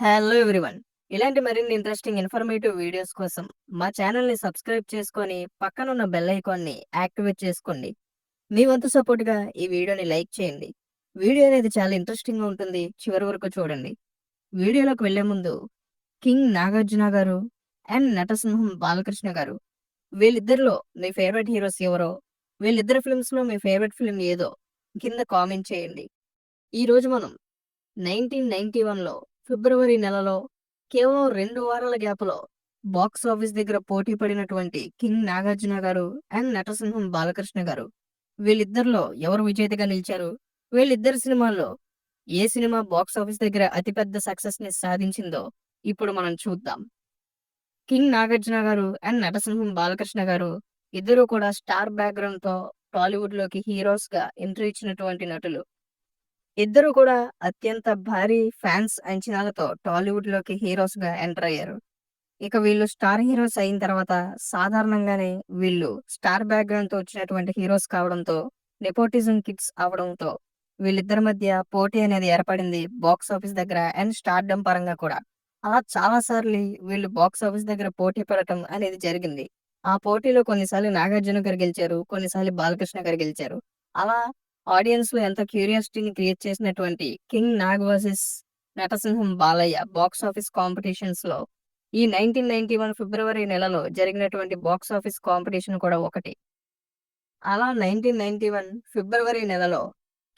Hello everyone ఇలాంటి మరిన్ని interesting informative videos కోసం మా ఛానల్ని సబ్స్క్రైబ్ చేసుకొని పక్కనున్న బెల్ ఐకాన్ని యాక్టివేట్ చేసుకోండి. మీ వంతు సపోర్ట్గా ఈ వీడియోని లైక్ చేయండి. వీడియో అనేది చాలా ఇంట్రెస్టింగ్గా ఉంటుంది. చివరి వరకు చూడండి. వీడియోలోకి వెళ్ళే ముందు కింగ్ నాగార్జున గారు అండ్ నటసింహం బాలకృష్ణ గారు వీళ్ళిద్దరిలో మీ ఫేవరెట్ హీరోస్ ఎవరో వీళ్ళిద్దరి ఫిల్మ్స్లో మీ ఫేవరెట్ ఫిల్మ్ ఏదో కింద కామెంట్ చేయండి. ఈ రోజు మనం నైన్టీన్ నైన్టీ వన్లో ఫిబ్రవరి నెలలో కేవలం రెండు వారాల గ్యాప్లో బాక్స్ ఆఫీస్ దగ్గర పోటీ పడినటువంటి కింగ్ నాగార్జున గారు అండ్ నటసింహం బాలకృష్ణ గారు. వీళ్ళిద్దరిలో ఎవరు విజేతగా నిలిచారు? వీళ్ళిద్దరి సినిమాల్లో ఏ సినిమా బాక్స్ ఆఫీస్ దగ్గర అతిపెద్ద సక్సెస్ని సాధించిందో ఇప్పుడు మనం చూద్దాం. కింగ్ నాగార్జున గారు అండ్ నటసింహం బాలకృష్ణ గారు ఇద్దరు కూడా స్టార్ బ్యాక్గ్రౌండ్తో టాలీవుడ్లోకి హీరోస్గా ఎంట్రీ ఇచ్చినటువంటి నటులు. ఇద్దరు కూడా అత్యంత భారీ ఫ్యాన్స్ అంచనాలతో టాలీవుడ్లోకి హీరోస్గా ఎంటర్ అయ్యారు. ఇక వీళ్ళు స్టార్ హీరోస్ అయిన తర్వాత సాధారణంగానే వీళ్ళు స్టార్ బ్యాక్గ్రౌండ్తో వచ్చినటువంటి హీరోస్ కావడంతో నెపోటిజం కిడ్స్ అవడంతో వీళ్ళిద్దరి మధ్య పోటీ అనేది ఏర్పడింది బాక్స్ ఆఫీస్ దగ్గర అండ్ స్టార్డమ్ పరంగా కూడా. అలా చాలా సార్లు వీళ్ళు బాక్స్ ఆఫీస్ దగ్గర పోటీ పడటం అనేది జరిగింది. ఆ పోటీలో కొన్నిసార్లు నాగార్జున గారు గెలిచారు కొన్నిసార్లు బాలకృష్ణ గారు గెలిచారు. అలా ఆడియన్స్లో ఎంత క్యూరియాసిటీని క్రియేట్ చేసినటువంటి కింగ్ నాగ్ వర్సెస్ నటసింహం బాలయ్య బాక్స్ ఆఫీస్ కాంపిటీషన్స్లో ఈ నైన్టీన్ నైన్టీ వన్ ఫిబ్రవరి నెలలో జరిగినటువంటి బాక్స్ ఆఫీస్ కాంపిటీషన్ కూడా ఒకటి. అలా నైన్టీన్ నైన్టీ వన్ ఫిబ్రవరి నెలలో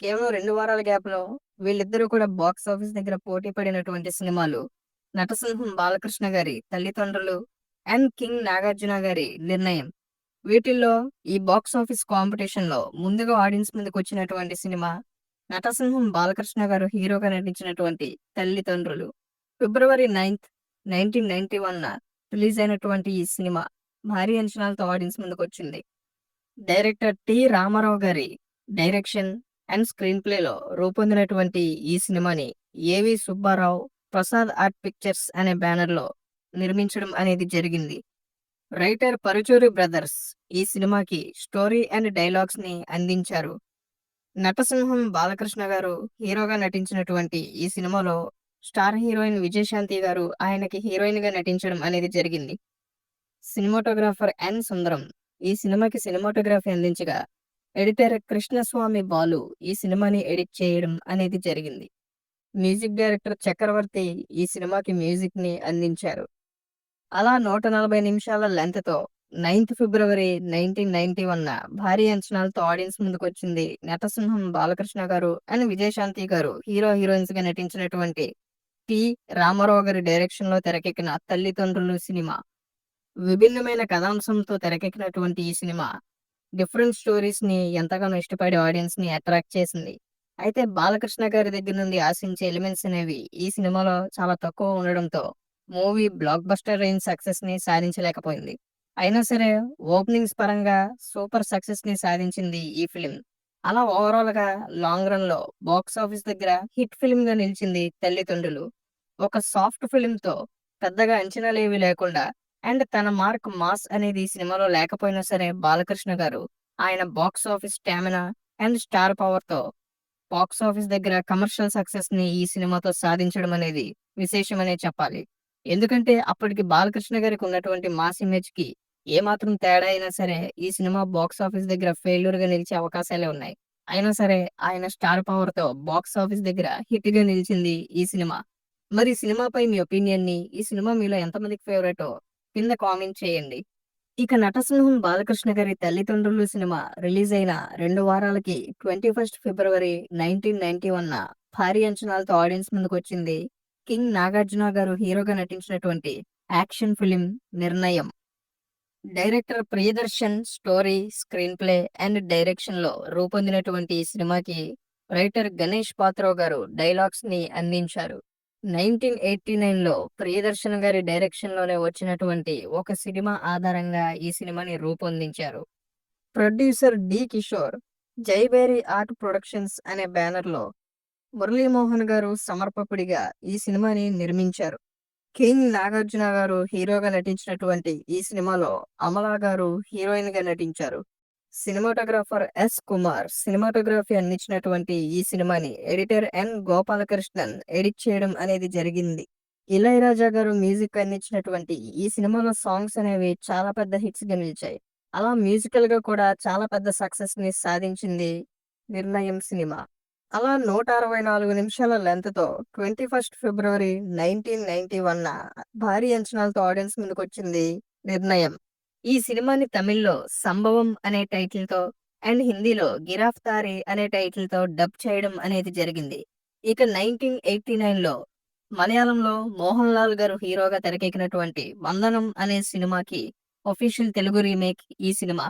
కేవలం రెండు వారాల గ్యాప్లో వీళ్ళిద్దరూ కూడా బాక్స్ ఆఫీస్ దగ్గర పోటీ పడినటువంటి సినిమాలు నటసింహం బాలకృష్ణ గారి తల్లిదండ్రులు అండ్ కింగ్ నాగార్జున గారి నిర్ణయం. వీటిల్లో ఈ బాక్స్ ఆఫీస్ కాంపిటీషన్లో ముందుగా ఆడియన్స్ ముందుకు వచ్చినటువంటి సినిమా నటసింహం బాలకృష్ణ గారు హీరోగా నటించినటువంటి Thallidandrulu February ninth nineteen ninety one release అయినటువంటి ఈ సినిమా భారీ అంచనాలతో ఆడియన్స్ ముందుకు వచ్చింది. డైరెక్టర్ టి రామారావు గారి డైరెక్షన్ అండ్ స్క్రీన్ ప్లేలో రూపొందినటువంటి ఈ సినిమాని ఏవి సుబ్బారావు ప్రసాద్ ఆర్ట్ పిక్చర్స్ అనే బ్యానర్లో నిర్మించడం అనేది జరిగింది. రైటర్ పరుచూరి బ్రదర్స్ ఈ సినిమాకి స్టోరీ అండ్ డైలాగ్స్ని అందించారు. నటసింహం బాలకృష్ణ గారు హీరోగా నటించినటువంటి ఈ సినిమాలో స్టార్ హీరోయిన్ విజయశాంతి గారు ఆయనకి హీరోయిన్గా నటించడం అనేది జరిగింది. సినిమాటోగ్రాఫర్ ఎన్ సుందరం ఈ సినిమాకి సినిమాటోగ్రఫీ అందించగా ఎడిటర్ కృష్ణస్వామి బాలు ఈ సినిమాని ఎడిట్ చేయడం అనేది జరిగింది. మ్యూజిక్ డైరెక్టర్ చక్రవర్తి ఈ సినిమాకి మ్యూజిక్ని అందించారు. అలా నూట నలభై నిమిషాల లెంత్తో ninth February nineteen ninety one భారీ అంచనాలతో ఆడియన్స్ ముందుకు వచ్చింది నటసింహం బాలకృష్ణ గారు అండ్ విజయశాంతి గారు. హీరో హీరోయిన్స్గా నటించినటువంటి టి. రామారావు గారి డైరెక్షన్లో తెరకెక్కిన తల్లిదండ్రులు సినిమా. విభిన్నమైన కథాంశంతో తెరకెక్కినటువంటి ఈ సినిమా డిఫరెంట్ స్టోరీస్ని ఎంతగానో ఇష్టపడే ఆడియన్స్ని అట్రాక్ట్ చేసింది. అయితే బాలకృష్ణ గారి దగ్గర నుండి ఆశించే ఎలిమెంట్స్ అనేవి ఈ సినిమాలో చాలా తక్కువ ఉండడంతో మూవీ బ్లాక్ బస్టర్ రేంజ్ సక్సెస్ని సాధించలేకపోయింది. అయినా సరే ఓపెనింగ్స్ పరంగా సూపర్ సక్సెస్ని సాధించింది ఈ ఫిలిం అలా ఓవరాల్గా లాంగ్ రన్లో బాక్స్ ఆఫీస్ దగ్గర హిట్ ఫిలిం గా నిలిచింది తల్లిదండ్రులు. ఒక సాఫ్ట్ ఫిలిం తో పెద్దగా అంచనాలేవి లేకుండా అండ్ తన మార్క్ మాస్ అనేది సినిమాలో లేకపోయినా సరే బాలకృష్ణ గారు ఆయన box office stamina and star పవర్తో box office దగ్గర కమర్షియల్ సక్సెస్ని ఈ సినిమాతో సాధించడం అనేది విశేషమనే చెప్పాలి. ఎందుకంటే అప్పటికి బాలకృష్ణ గారికి ఉన్నటువంటి మాస్ ఇమేజ్కి ఏమాత్రం తేడా అయినా సరే ఈ సినిమా బాక్స్ ఆఫీస్ దగ్గర ఫెయిల్యూర్గా నిలిచే అవకాశాలే ఉన్నాయి. అయినా సరే ఆయన స్టార్ పవర్తో బాక్స్ ఆఫీస్ దగ్గర హిట్గా నిలిచింది ఈ సినిమా. మరి ఈ సినిమాపై మీ ఒపీనియన్ని ఈ సినిమా మీలో ఎంతమందికి ఫేవరెటో కింద కామెంట్ చేయండి. ఇక నటసింహం బాలకృష్ణ గారి తల్లిదండ్రులు సినిమా రిలీజ్ అయిన రెండు వారాలకి twenty first February nineteen ninety one భారీ అంచనాలతో ఆడియన్స్ ముందుకు వచ్చింది కింగ్ నాగార్జున గారు హీరోగా నటించినటువంటి action film Nirnayam. Director Priyadarshan story screenplay and డైరెక్షన్లో రూపొందినటువంటి ఈ సినిమాకి రైటర్ గణేష్ పాత్రో గారు డైలాగ్స్ని అందించారు. నైన్టీన్ ఎయిటీ నైన్లో ప్రియదర్శన్ గారి డైరెక్షన్లోనే వచ్చినటువంటి ఒక సినిమా ఆధారంగా ఈ సినిమాని రూపొందించారు. Producer D Kishore Jaiberi art productions అనే బ్యానర్లో మురళీమోహన్ గారు సమర్పకుడిగా ఈ సినిమాని నిర్మించారు కింగ్ నాగార్జున గారు హీరోగా నటించినటువంటి ఈ సినిమాలో అమలా గారు హీరోయిన్గా నటించారు సినిమాటోగ్రాఫర్ ఎస్ కుమార్ సినిమాటోగ్రఫీ అందించినటువంటి ఈ సినిమాని ఎడిటర్ ఎన్ గోపాలకృష్ణన్ ఎడిట్ చేయడం అనేది జరిగింది ఇళయరాజా గారు మ్యూజిక్ అందించినటువంటి ఈ సినిమాలో సాంగ్స్ అనేవి చాలా పెద్ద హిట్స్గా నిలిచాయి. అలా మ్యూజికల్గా కూడా చాలా పెద్ద సక్సెస్ని సాధించింది 'నిర్ణయం' సినిమా. అలా 164 నిమిషాల లెన్త్తో ట్వంటీ ఫస్ట్ ఫిబ్రవరి 1991న భారీ అంచనాలతో ఆడియన్స్ ముందుకొచ్చింది 'నిర్ణయం'. ఈ సినిమాని తమిళ్‌లో 'సంభవం' అనే టైటిల్‌తో అండ్ హిందీలో 'గిరాఫ్తారీ' అనే టైటిల్‌తో డబ్ చేయడం అనేది జరిగింది. ఇక 1989లో మలయాళంలో మోహన్ లాల్ గారు హీరోగా తెరకెక్కినటువంటి 'వందనం' అనే సినిమాకి ఒఫీషియల్ తెలుగు రీమేక్ ఈ సినిమా.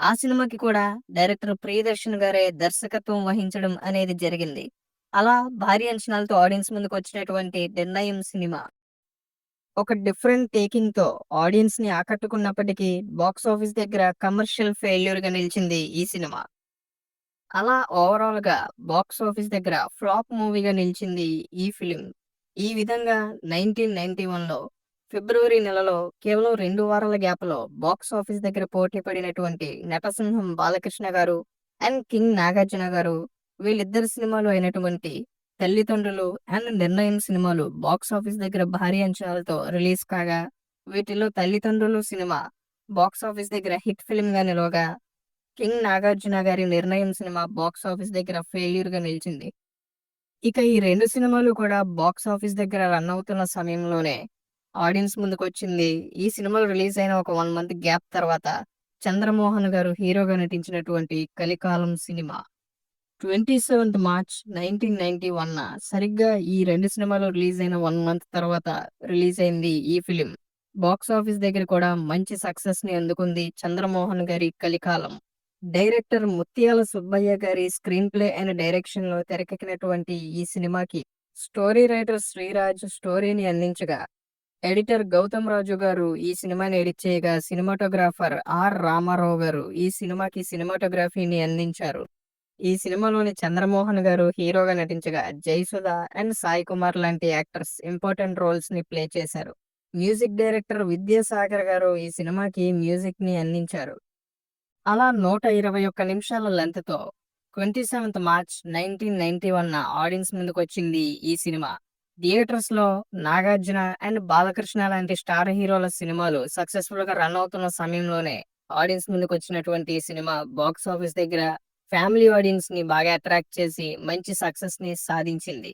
ఆ సినిమాకి కూడా డైరెక్టర్ ప్రియదర్శన్ గారే దర్శకత్వం వహించడం అనేది జరిగింది. అలా భారీ అంచనాలతో ఆడియన్స్ ముందుకు వచ్చినటువంటి 'నిర్ణయం' సినిమా ఒక డిఫరెంట్ టేకింగ్‌తో ఆడియన్స్‌ని ఆకట్టుకున్నప్పటికీ బాక్స్ ఆఫీస్ దగ్గర కమర్షియల్ ఫెయిల్యూర్గా నిలిచింది ఈ సినిమా. అలా ఓవరాల్‌గా బాక్సాఫీస్ దగ్గర ఫ్లాప్ మూవీగా నిలిచింది ఈ ఫిలిం ఈ విధంగా 1991లో ఫిబ్రవరి నెలలో కేవలం రెండు వారాల గ్యాప్‌లో బాక్స్ ఆఫీస్ దగ్గర పోటీ పడినటువంటి 'నటసింహం' బాలకృష్ణ గారు అండ్ 'కింగ్' నాగార్జున గారు వీళ్ళిద్దరి సినిమాలు అయినటువంటి 'తల్లిదండ్రులు' అండ్ 'నిర్ణయం' సినిమాలు బాక్స్ ఆఫీస్ దగ్గర భారీ అంచనాలతో రిలీజ్ కాగా వీటిలో 'తల్లిదండ్రులు' సినిమా బాక్స్ ఆఫీస్ దగ్గర హిట్ ఫిల్మ్‌గా నిలవగా 'కింగ్' నాగార్జున గారి 'నిర్ణయం' సినిమా బాక్స్ ఆఫీస్ దగ్గర ఫెయిల్యూర్‌గా నిలిచింది. ఇక ఈ రెండు సినిమాలు కూడా బాక్స్ ఆఫీస్ దగ్గర రన్ అవుతున్న సమయంలోనే ఆడియన్స్ ముందుకొచ్చింది ఈ సినిమాలు రిలీజ్ అయిన ఒక వన్ మంత్ గ్యాప్ తర్వాత చంద్రమోహన్ గారు హీరోగా నటించినటువంటి 'కలికాలం' సినిమా. 27థ్ మార్చ్ 1991న సరిగ్గా ఈ రెండు సినిమాలు రిలీజ్ అయిన వన్ మంత్ తర్వాత రిలీజ్ అయింది ఈ ఫిలిం బాక్స్ ఆఫీస్ దగ్గర కూడా మంచి సక్సెస్ని అందుకుంది చంద్రమోహన్ గారి 'కలికాలం'. డైరెక్టర్ ముత్యాల సుబ్బయ్య గారి స్క్రీన్ ప్లే అండ్ డైరెక్షన్లో తెరకెక్కినటువంటి ఈ సినిమాకి స్టోరీ రైటర్ శ్రీరాజ్ స్టోరీని అందించగా, ఎడిటర్ గౌతమ్ రాజు గారు ఈ సినిమాని ఎడిట్ చేయగా సినిమాటోగ్రాఫర్ ఆర్ రామారావు గారు ఈ సినిమాకి సినిమాటోగ్రఫీని అందించారు. ఈ సినిమాలోని చంద్రమోహన్ గారు హీరోగా నటించగా జయసుధ అండ్ సాయి కుమార్ లాంటి యాక్టర్స్ ఇంపార్టెంట్ రోల్స్‌ని ప్లే చేశారు. మ్యూజిక్ డైరెక్టర్ విద్యాసాగర్ గారు ఈ సినిమాకి మ్యూజిక్ని అందించారు. అలా 121 నిమిషాల లెన్త్తో ట్వంటీ సెవెంత్ మార్చ్ 1991న ఆడియన్స్ ముందుకొచ్చింది ఈ సినిమా. థియేటర్స్లో నాగార్జున అండ్ బాలకృష్ణ లాంటి స్టార్ హీరోల సినిమాలు సక్సెస్ఫుల్గా రన్ అవుతున్న సమయంలోనే ఆడియన్స్ ముందుకు వచ్చినటువంటి సినిమా బాక్స్ ఆఫీస్ దగ్గర ఫ్యామిలీ ఆడియన్స్ని బాగా అట్రాక్ట్ చేసి మంచి సక్సెస్ని సాధించింది.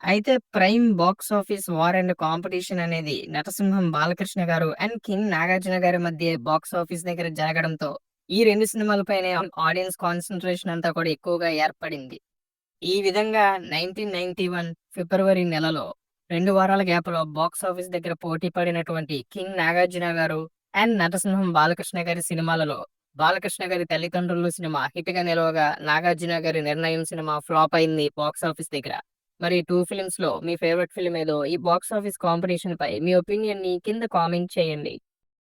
అయితే prime box office war and competition అనేది నటసింహం బాలకృష్ణ గారు అండ్ కింగ్ నాగార్జున గారి మధ్య బాక్స్ ఆఫీస్ దగ్గర జరగడంతో ఈ రెండు సినిమాలపైనే ఆడియన్స్ కాన్సన్ట్రేషన్ అంతా కూడా ఎక్కువగా ఏర్పడింది. ఈ విధంగా 1991 ఫిబ్రవరి నెలలో రెండు వారాల గ్యాప్‌లో బాక్సాఫీస్ దగ్గర పోటీ పడినటువంటి కింగ్ నాగార్జున గారు అండ్ నటసింహం బాలకృష్ణ గారి సినిమాలలో బాలకృష్ణ గారి 'తల్లిదండ్రులు' సినిమా హిట్‌గా నిలవగా నాగార్జున గారి 'నిర్ణయం' సినిమా ఫ్లాప్ అయింది బాక్స్ ఆఫీస్ దగ్గర. మరి టూ ఫిలిమ్స్లో మీ ఫేవరెట్ ఫిలిం ఏదో ఈ బాక్స్ ఆఫీస్ కాంపిటీషన్ పై మీ ఒపీనియన్‌ని కింద కామెంట్ చేయండి.